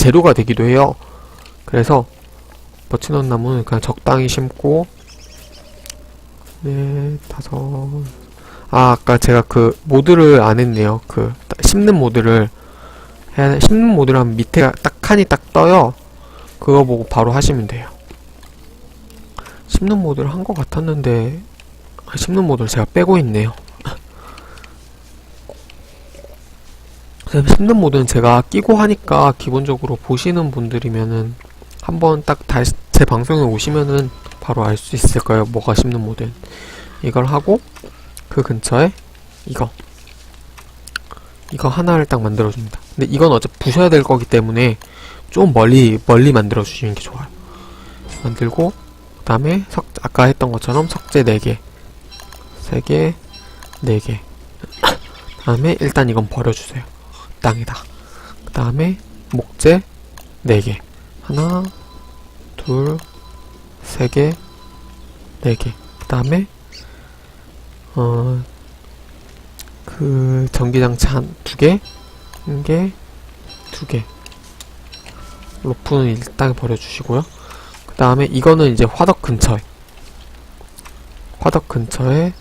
재료가 되기도 해요. 그래서 버치넛 나무는 그냥 적당히 심고 네 다섯 아 아까 제가 그 모드를 안 했네요. 그 심는 모드를 해야 심는 모드를 하면 밑에 딱 칸이 딱 떠요. 그거 보고 바로 하시면 돼요. 심는 모드를 한 것 같았는데 아, 심는 모드를 제가 빼고 있네요. 심는 모드는 제가 끼고 하니까 기본적으로 보시는 분들이면은 한번 딱 다시 제 방송에 오시면은 바로 알 수 있을 거예요. 뭐가 심는 모드. 이걸 하고 그 근처에 이거 이거 하나를 딱 만들어 줍니다. 근데 이건 어차피 부셔야 될 거기 때문에 좀 멀리 멀리 만들어 주시는 게 좋아요. 만들고 그 다음에 석 아까 했던 것처럼 석재 4개 3개 4개 그 다음에 일단 이건 버려 주세요. 땅에다. 그 다음에 목재 4개. 하나 둘 세 개, 네 개. 그 다음에, 어, 그, 전기장치 한 두 개, 한 개, 두 개. 로프는 일단 버려주시고요. 그 다음에 이거는 이제 화덕 근처에. 화덕 근처에,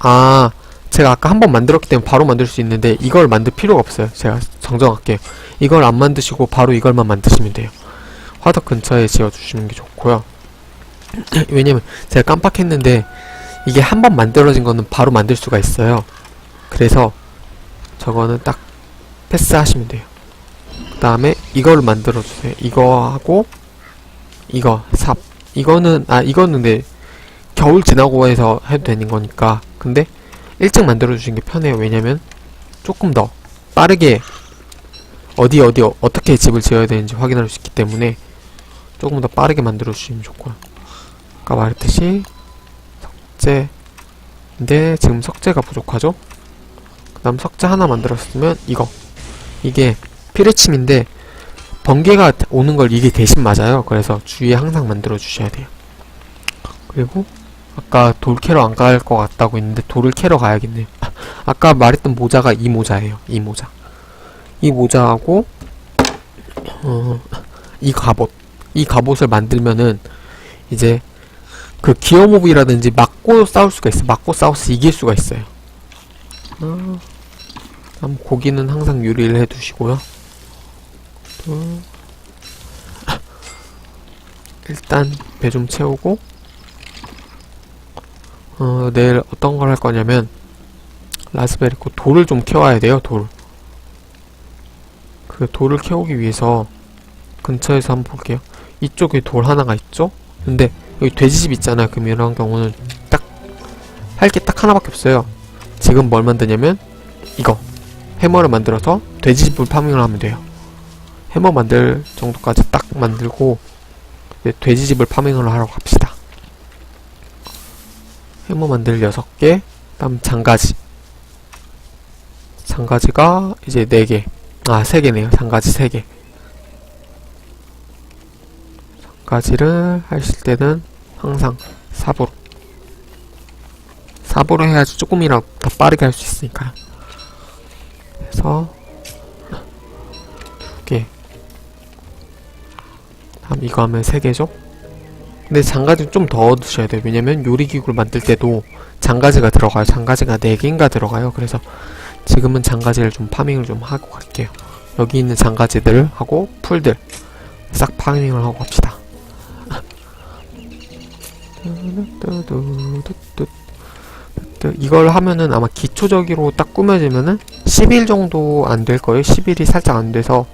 아, 제가 아까 한 번 만들었기 때문에 바로 만들 수 있는데 이걸 만들 필요가 없어요. 제가 정정할게요. 이걸 안 만드시고 바로 이걸만 만드시면 돼요. 화덕 근처에 지어주시는 게 좋고요. 왜냐면 제가 깜빡했는데 이게 한 번 만들어진 거는 바로 만들 수가 있어요. 그래서 저거는 딱 패스하시면 돼요. 그 다음에 이걸 만들어주세요. 이거 하고 이거 삽 이거는 아 이거는 네 겨울 지나고 해서 해도 되는 거니까 근데 일찍 만들어주신 게 편해요. 왜냐면 조금 더 빠르게 어디 어디 어, 어떻게 집을 지어야 되는지 확인할 수 있기 때문에 조금 더 빠르게 만들어 주시면 좋고요. 아까 말했듯이 석재인데 지금 석재가 부족하죠? 그 다음 석재 하나 만들었으면 이거 이게 피레침인데 번개가 오는 걸 이게 대신 맞아요. 그래서 주위에 항상 만들어 주셔야 돼요. 그리고 아까 돌 캐러 안 갈 것 같다고 했는데 돌을 캐러 가야겠네요. 아까 말했던 모자가 이 모자예요. 이 모자. 이 모자하고 어, 이 갑옷 이 갑옷을 만들면은 이제 그 기어몹이라든지 맞고 싸울 수가 있어 맞고 싸워서 이길 수가 있어요 어, 고기는 항상 요리를 해두시고요 어, 일단 배 좀 채우고 어, 내일 어떤 걸 할 거냐면 라스베리코 돌을 좀 캐와야 돼요 돌 그 돌을 캐오기 위해서 근처에서 한번 볼게요. 이쪽에 돌 하나가 있죠? 근데 여기 돼지집 있잖아요. 그럼 이런 경우는 딱 할 게 딱 하나밖에 없어요. 지금 뭘 만드냐면 이거 해머를 만들어서 돼지집을 파밍을 하면 돼요. 해머 만들 정도까지 딱 만들고 돼지집을 파밍을 하러 갑시다. 해머 만들 6개, 다음 장가지. 장가지가 이제 4개. 아, 3개네요. 장가지 3개. 장가지를 하실 때는 항상 삽으로. 삽으로 해야지 조금이라도 더 빠르게 할 수 있으니까요. 그래서, 2개. 다음 이거 하면 3개죠? 근데 장가지 좀더 얻으셔야 돼요. 왜냐면 요리기구를 만들 때도 장가지가 들어가요. 장가지가 4개인가 들어가요. 그래서 지금은 장가지를 좀 파밍을 좀 하고 갈게요. 여기 있는 장가지들 하고 풀들 싹 파밍을 하고 갑시다. 이걸 하면은 아마 기초적으로 딱 꾸며지면은 10일 정도 안 될 거예요. 10일이 살짝 안 돼서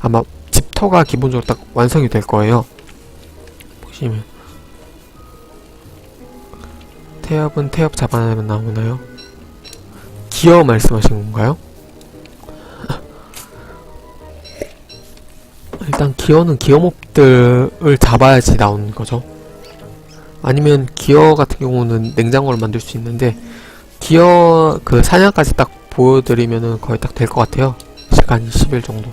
아마 집터가 기본적으로 딱 완성이 될 거예요. 보시면 태엽은 태엽 잡아내면 나오나요? 기어 말씀하신 건가요? 일단 기어는 기어몹들을 잡아야지 나오는 거죠. 아니면 기어 같은 경우는 냉장고를 만들 수 있는데 기어 그 사냥까지 딱 보여드리면은 거의 딱 될 것 같아요. 시간 20일 정도.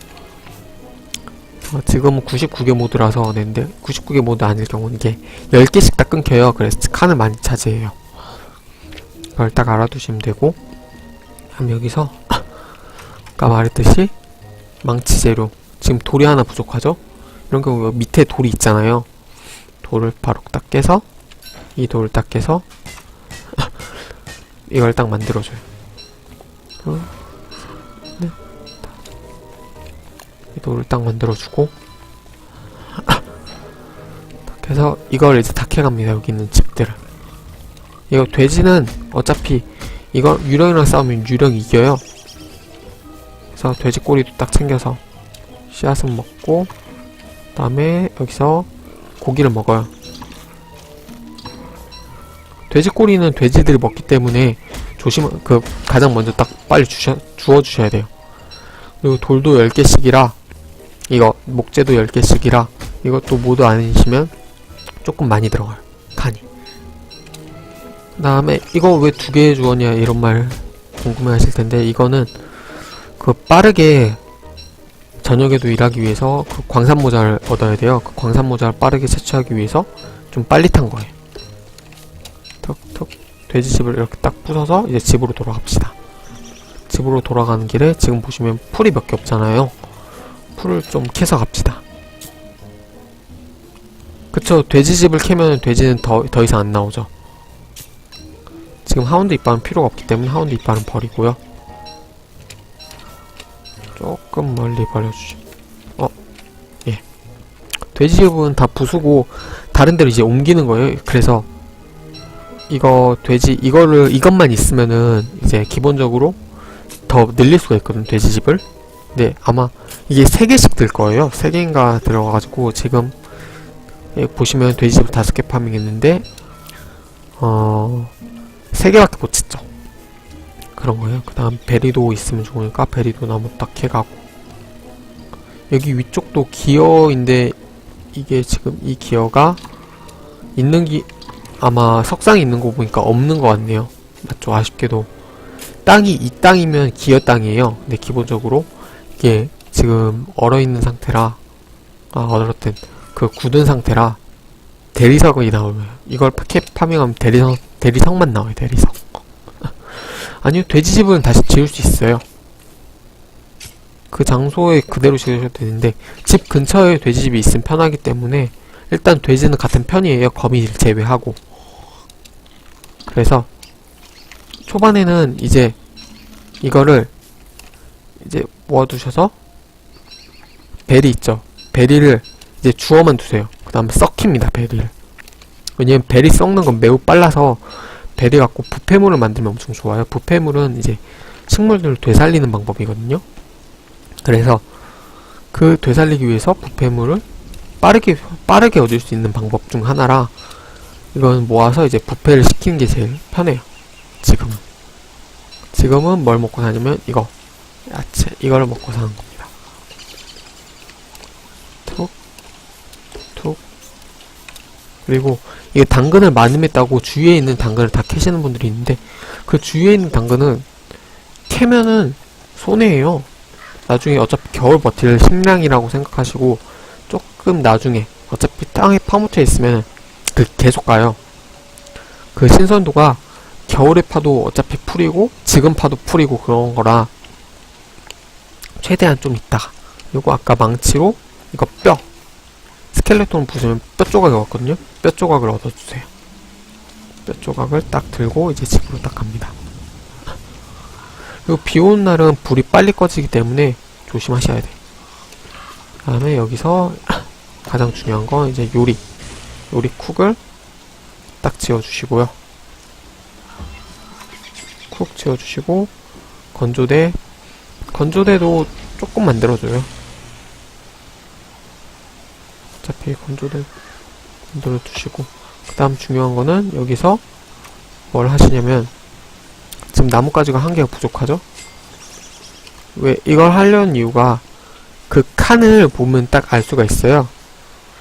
어, 지금은 99개 모드라서 냈는데 99개 모드 아닐 경우는 이게 10개씩 다 끊겨요. 그래서 칸을 많이 차지해요. 그걸 딱 알아두시면 되고 그럼 여기서 아까 말했듯이 망치 재료 지금 돌이 하나 부족하죠? 이런 경우 밑에 돌이 있잖아요. 돌을 바로 딱 깨서 이 돌을 딱 깨서 이걸 딱 만들어줘요. 둘, 돌을 딱 만들어주고 딱 해서 이걸 이제 다 캐갑니다. 여기 있는 집들을. 이거 돼지는 어차피 이거 유령이랑 싸우면 유령이 이겨요. 그래서 돼지 꼬리도 딱 챙겨서 씨앗은 먹고 그 다음에 여기서 고기를 먹어요. 돼지 꼬리는 돼지들이 먹기 때문에 조심 그 가장 먼저 딱 빨리 주셔 주워 주셔야 돼요. 그리고 돌도 10개씩이라 이거 목재도 10개씩이라 이것도 모두 아니시면 조금 많이 들어가요. 칸이. 그 다음에 이거 왜 두개 주었냐 이런 말 궁금해 하실 텐데 이거는 그 빠르게 저녁에도 일하기 위해서 그 광산 모자를 얻어야 돼요. 그 광산 모자를 빠르게 채취하기 위해서 좀 빨리 탄 거예요. 턱턱 돼지집을 이렇게 딱 부숴서 이제 집으로 돌아갑시다. 집으로 돌아가는 길에 지금 보시면 풀이 몇 개 없잖아요. 풀을 좀 캐서 갑시다. 그쵸 돼지집을 캐면 돼지는 더, 더 이상 안 나오죠. 지금 하운드 이빨은 필요가 없기 때문에 하운드 이빨은 버리고요. 조금 멀리 버려주죠. 어, 예. 돼지집은 다 부수고 다른 데로 이제 옮기는 거예요. 그래서 이거 돼지 이거를 이것만 있으면은 이제 기본적으로 더 늘릴 수가 있거든 돼지집을. 네, 아마 이게 세 개씩 들 거예요. 세 개인가 들어가가지고 지금 예, 보시면 돼지집 다섯 개 파밍했는데 어. 세 개밖에 못 짓죠. 그런 거예요. 그 다음 베리도 있으면 좋으니까 베리도 나무 딱 해가고 여기 위쪽도 기어인데 이게 지금 이 기어가 있는 기 아마 석상이 있는 거 보니까 없는 것 같네요. 맞죠? 아쉽게도 땅이 이 땅이면 기어 땅이에요. 근데 기본적으로 이게 지금 얼어 있는 상태라 아 얼었던 그 굳은 상태라 대리석이 나오면 이걸 캡 파밍하면 대리석 대리석만 나와요. 대리석. 아니요, 돼지집은 다시 지을 수 있어요. 그 장소에 그대로 지으셔도 되는데 집 근처에 돼지집이 있으면 편하기 때문에 일단 돼지는 같은 편이에요. 거미를 제외하고. 그래서 초반에는 이제 이거를 이제 모아두셔서 베리 있죠. 베리를 이제 주워만 두세요. 그 다음에 썩힙니다. 베리를. 왜냐면 베리 썩는 건 매우 빨라서 베리 갖고 부패물을 만들면 엄청 좋아요. 부패물은 이제 식물들을 되살리는 방법이거든요. 그래서 그 되살리기 위해서 부패물을 빠르게 빠르게 얻을 수 있는 방법 중 하나라 이건 모아서 이제 부패를 시키는 게 제일 편해요. 지금은 지금은 뭘 먹고 사냐면 이거 야채 이거를 먹고 사는 겁니다. 툭 툭. 그리고 이게 당근을 많이 맸다고 주위에 있는 당근을 다 캐시는 분들이 있는데 그 주위에 있는 당근은 캐면은 손해예요. 나중에 어차피 겨울 버틸 식량이라고 생각하시고 조금 나중에 어차피 땅에 파묻혀 있으면 그 계속 가요. 그 신선도가 겨울에 파도 어차피 풀이고 지금 파도 풀이고 그런 거라 최대한 좀 있다가 요거 아까 망치로 이거 뼈 스켈레톤 부수면 뼈 조각이 왔거든요. 뼈 조각을 얻어주세요. 뼈 조각을 딱 들고 이제 집으로 딱 갑니다. 그리고 비 오는 날은 불이 빨리 꺼지기 때문에 조심하셔야 돼. 그 다음에 여기서 가장 중요한 건 이제 요리. 요리 쿡을 딱 지어주시고요. 쿡 지어주시고 건조대 건조대도 조금 만들어줘요. 어차피 건조대 만들어 두시고 그 다음 중요한 거는 여기서 뭘 하시냐면 지금 나뭇가지가 한 개가 부족하죠? 왜 이걸 하려는 이유가 그 칸을 보면 딱 알 수가 있어요.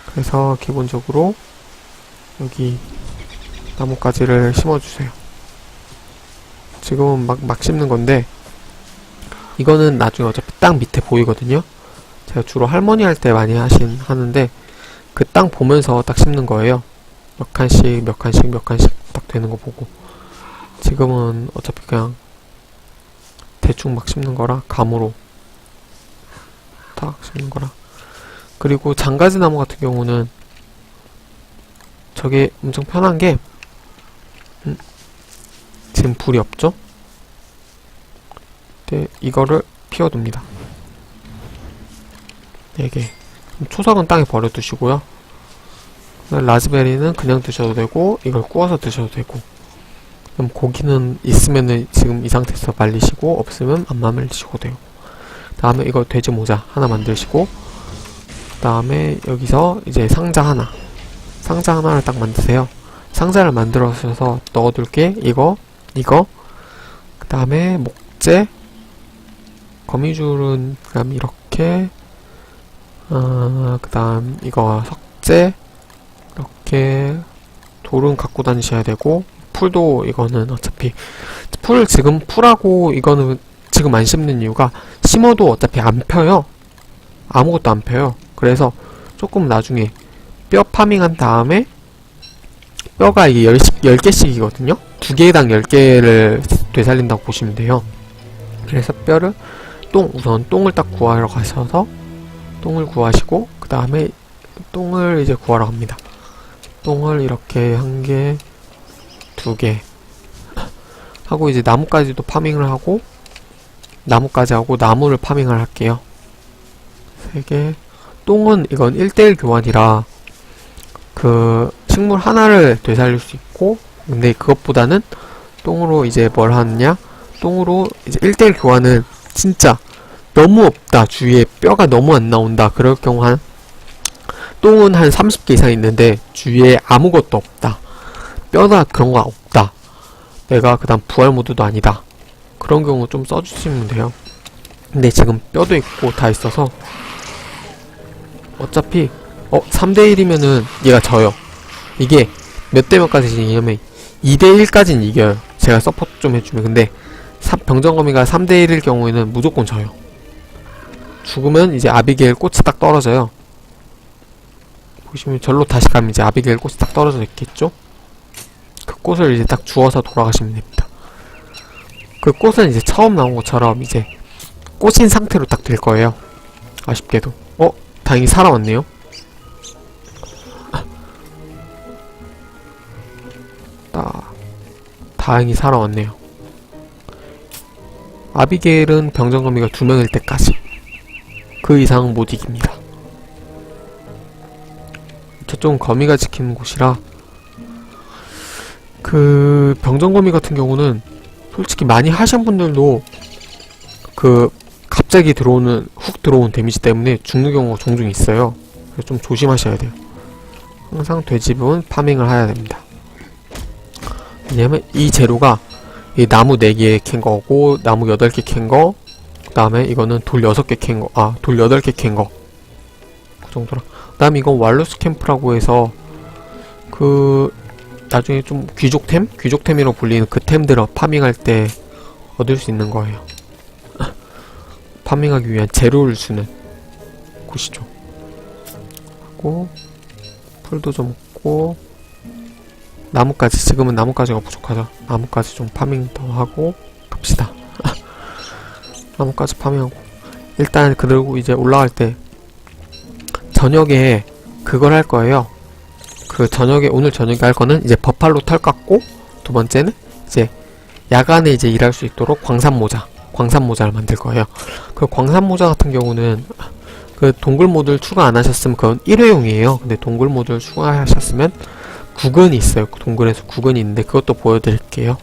그래서 기본적으로 여기 나뭇가지를 심어주세요. 지금은 막, 막 심는 건데 이거는 나중에 어차피 땅 밑에 보이거든요. 제가 주로 할머니 할 때 많이 하신 하는데 그 땅 보면서 딱 심는 거예요. 몇 칸씩 몇 칸씩 몇 칸씩 딱 되는 거 보고 지금은 어차피 그냥 대충 막 심는 거라 감으로 탁 심는 거라. 그리고 장가지 나무 같은 경우는 저게 엄청 편한 게 음, 지금 불이 없죠? 네, 이거를 피워둡니다. 4개. 초석은 땅에 버려두시고요. 라즈베리는 그냥 드셔도 되고 이걸 구워서 드셔도 되고 그럼 고기는 있으면은 지금 이 상태에서 말리시고 없으면 안 말리시고 돼요. 다음에 이거 돼지 모자 하나 만드시고 다음에 여기서 이제 상자 하나 상자 하나를 딱 만드세요. 상자를 만들어서 넣어둘게 이거 이거 그 다음에 목재 거미줄은 그다음 이렇게 어, 그다음 이거 석재 이렇게 돌은 갖고 다니셔야 되고 풀도 이거는 어차피 풀 지금 풀하고 이거는 지금 안 심는 이유가 심어도 어차피 안 펴요. 아무것도 안 펴요. 그래서 조금 나중에 뼈 파밍한 다음에 뼈가 이게 10, 10개씩이거든요. 두 개당 10개를 되살린다고 보시면 돼요. 그래서 뼈를 똥 우선 똥을 딱 구하러 가셔서 똥을 구하시고 그 다음에 똥을 이제 구하러 갑니다 똥을 이렇게 한 개, 두 개 하고 이제 나무까지도 파밍을 하고 나무까지 하고 나무를 파밍을 할게요. 세 개. 똥은 이건 1대1 교환이라 그 식물 하나를 되살릴 수 있고 근데 그것보다는 똥으로 이제 뭘 하느냐? 똥으로 이제 1대1 교환은 진짜 너무 없다. 주위에 뼈가 너무 안 나온다. 그럴 경우 한 똥은 한 30개 이상 있는데 주위에 아무것도 없다. 뼈나 그런 거 없다. 내가 그다음 부활 모드도 아니다. 그런 경우 좀 써주시면 돼요. 근데 지금 뼈도 있고 다 있어서 어차피 어 3대1이면은 얘가 져요. 이게 몇 대 몇까지 이기냐면 2대1까지는 이겨요. 제가 서포트 좀 해주면 근데 사- 병정거미가 3대1일 경우에는 무조건 져요. 죽으면 이제 아비게일 꽃이 딱 떨어져요. 보시면 절로 다시 가면 이제 아비게일 꽃이 딱 떨어져 있겠죠? 그 꽃을 이제 딱 주워서 돌아가시면 됩니다. 그 꽃은 이제 처음 나온 것처럼 이제 꽃인 상태로 딱 될 거예요. 아쉽게도. 어? 다행히 살아왔네요. 딱. 다행히 살아왔네요. 아비게일은 병정거미가 두 명일 때까지. 그 이상은 못 이깁니다. 저쪽은 거미가 지키는 곳이라 그 병정거미 같은 경우는 솔직히 많이 하신 분들도 그 갑자기 들어오는 훅 들어온 데미지 때문에 죽는 경우가 종종 있어요. 그래서 좀 조심하셔야 돼요. 항상 돼지분 파밍을 해야 됩니다. 왜냐면 이 재료가 이 나무 4개 캔 거고 나무 8개 캔 거, 그 다음에 이거는 돌 6개 캔 거, 아, 돌 8개 캔 거. 그 정도라. 그 다음 이건 왈로스 캠프라고 해서 그 나중에 좀 귀족템? 귀족템이라고 불리는 그 템들을 파밍할 때 얻을 수 있는 거예요. 파밍하기 위한 재료를 주는 곳이죠. 하고 풀도 좀 먹고 나무까지 지금은 나무까지가 부족하죠. 나무까지 좀 파밍 더 하고 갑시다. 나무까지 파밍하고 일단 그리고 이제 올라갈 때 저녁에 그걸 할 거예요. 그 저녁에 오늘 저녁에 할 거는 이제 버팔로 털 깎고 두 번째는 이제 야간에 이제 일할 수 있도록 광산 모자, 광산 모자를 만들 거예요. 그 광산 모자 같은 경우는 그 동굴 모드를 추가 안 하셨으면 그건 일회용이에요. 근데 동굴 모드를 추가하셨으면 구근이 있어요. 그 동굴에서 구근이 있는데 그것도 보여드릴게요.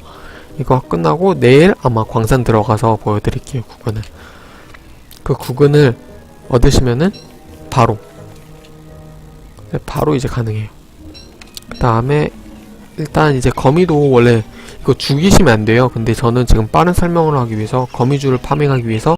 이거 끝나고 내일 아마 광산 들어가서 보여드릴게요. 구근을. 그 구근을 얻으시면은 바로 네, 바로 이제 가능해요. 그 다음에 일단 이제 거미도 원래 이거 죽이시면 안 돼요. 근데 저는 지금 빠른 설명을 하기 위해서 거미줄을 파밍하기 위해서